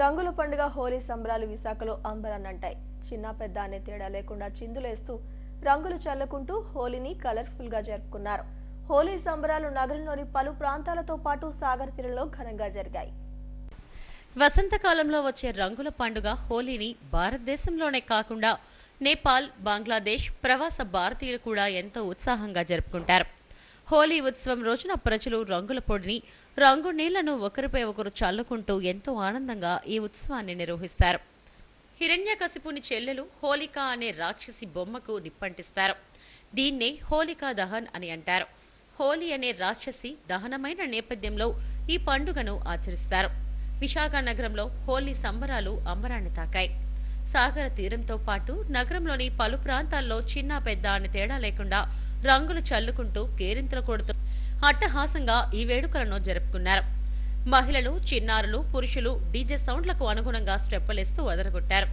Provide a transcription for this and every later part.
రంగుల పండుగ హోలీ సంబరాలు విశాఖలో అంబరాన్నంటాయి. చిన్న పెద్ద అనే తేడా లేకుండా చిందులేస్తూ రంగులు చల్లుకుంటూ హోలీని కలర్ఫుల్గా జరుపుకున్నారు. హోలీ సంబరాలు నగరంలోని పలు ప్రాంతాలతో పాటు సాగర్ తీరంలో ఘనంగా జరిగాయి. వసంతకాలంలో వచ్చే రంగుల పండుగ హోలీని భారతదేశంలోనే కాకుండా నేపాల్ బంగ్లాదేశ్ ప్రవాస భారతీయులు కూడా ఎంతో ఉత్సాహంగా జరుపుకుంటారు. హోలీ ఉత్సవం రోజున ప్రజలు రంగుల పొడిని రంగు నీళ్ళను ఒకరిపై ఒకరు చల్లుకుంటూ ఎంతో ఆనందంగా ఈ ఉత్సవాన్ని నిర్వహిస్తారు. హిరణ్యకశిపుని చెల్లెలు హోలిక అనే రాక్షసి బొమ్మకు నిప్పంటిస్తారు. దీన్నే హోలికా దహన్ అని అంటారు. హోలీ అనే రాక్షసి దహనమైన నేపథ్యంలో ఈ పండుగను ఆచరిస్తారు. విశాఖ నగరంలో హోలీ సంబరాలు అంబరాన్ని తాకాయి. సాగర తీరంతో పాటు నగరంలోని పలు ప్రాంతాల్లో చిన్న పెద్ద అని తేడా లేకుండా రంగులు చల్లుకుంటూ కేరింతలు కొడుతూ అట్టహాసంగా ఈ వేడుకలను జరుపుకున్నారు. మహిళలు చిన్నారులు పురుషులు డీజే సౌండ్లకు అనుగుణంగా స్టెప్పలేస్తూ వదలగొట్టారు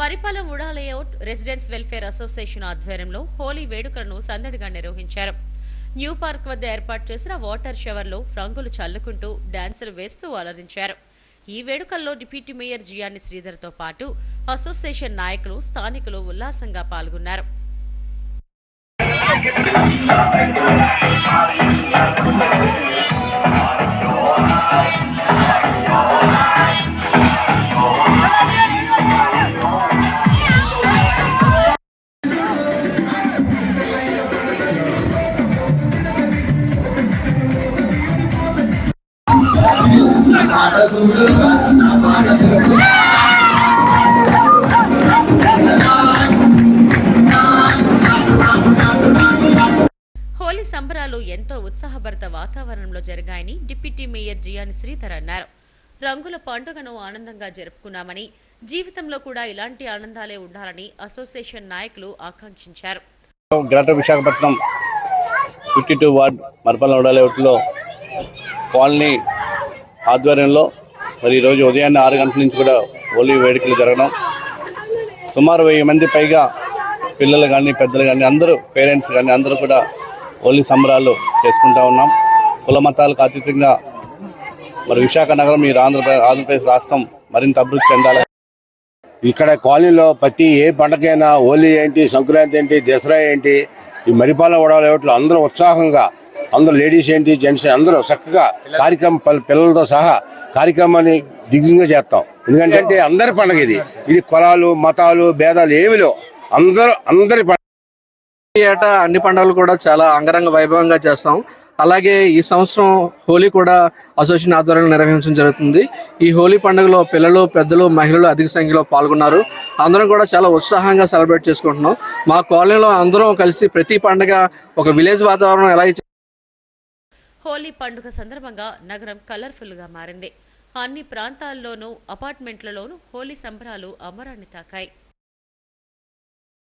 Marripalem UDA layout residence welfare association ఆధ్వర్యంలో హోలీ వేడుకలను సందడిగా నిర్వహించారు. న్యూ పార్క్ వద్ద ఏర్పాటు చేసిన వాటర్ షవర్లో రంగులు చల్లుకుంటూ డాన్సులు వేస్తూ అలరించారు. ఈ వేడుకల్లో డిప్యూటీ మేయర్ జియాని శ్రీధర్తో పాటు అసోసియేషన్ నాయకులు స్థానికులు ఉల్లాసంగా పాల్గొన్నారు. నా పాట సుందరం నా పాట సుందరం సంబరాలు ఎంతో ఉత్సాహభరిత వాతావరణంలో జరిగాయని డిప్యూటీ మేయర్ జియాని శ్రీధర్ అన్నారు. రంగుల పండుగను ఆనందంగా జరుపుకున్నామని జీవితంలో కూడా ఇలాంటి ఆనందాలే ఉండాలని అసోసియేషన్ నాయకులు ఆకాంక్షించారు. Greater Visakhapatnam fifty two ward మరపల్ల ఉడాలేవుట్లో కాలనీ ఆధ్వర్యంలో మరి ఈరోజు ఉదయాన్నే ఆరు గంటల నుంచి కూడా హోలీ వేడుకలు జరగడం సుమారు వెయ్యి మంది పైగా పిల్లలు కానీ పెద్దలు కానీ అందరూ పేరెంట్స్ కానీ అందరూ కూడా హోలీ సంబరాలు చేసుకుంటా ఉన్నాం. కుల మతాలకు అతీతంగా మరి విశాఖ నగరం ఈ ఆంధ్రప్రదేశ్ ఆంధ్రప్రదేశ్ రాష్ట్రం మరింత అభివృద్ధి చెందాలి ఇక్కడ కాలనీలో ప్రతి ఏ పండగైనా హోలీ ఏంటి సంక్రాంతి ఏంటి దసరా ఏంటి ఈ మరిపాల వడలేవట్లు అందరూ ఉత్సాహంగా అందరూ లేడీస్ ఏంటి జెంట్స్ అందరూ చక్కగా కార్యక్రమం పిల్లలతో సహా కార్యక్రమాన్ని దిగ్జంగా చేస్తాం. ఎందుకంటే అందరి పండగ ఇది. ఇది కులాలు మతాలు భేదాలు ఏమి లేవు. అందరూ అందరి పండుగ ఏటా అన్ని పండుగలు కూడా చాలా అంగరంగ వైభవంగా చేస్తాం. అలాగే ఈ సంవత్సరం హోలీ కూడా అసోసియేషన్ ఆధ్వర్యంలో నిర్వహించడం జరుగుతుంది. ఈ హోలీ పండుగలో పిల్లలు పెద్దలు మహిళలు అధిక సంఖ్యలో పాల్గొన్నారు. అందరం కూడా చాలా ఉత్సాహంగా సెలబ్రేట్ చేసుకుంటున్నాం. మా కాలనీలో అందరం కలిసి ప్రతి పండుగ ఒక విలేజ్ వాతావరణం ఎలా హోలీ పండుగ సందర్భంగా నగరం కలర్ఫుల్గా మారింది. అన్ని ప్రాంతాల్లోనూ అపార్ట్మెంట్లలోనూ హోలీ సంబరాలు అమరాన్ని తాకాయి.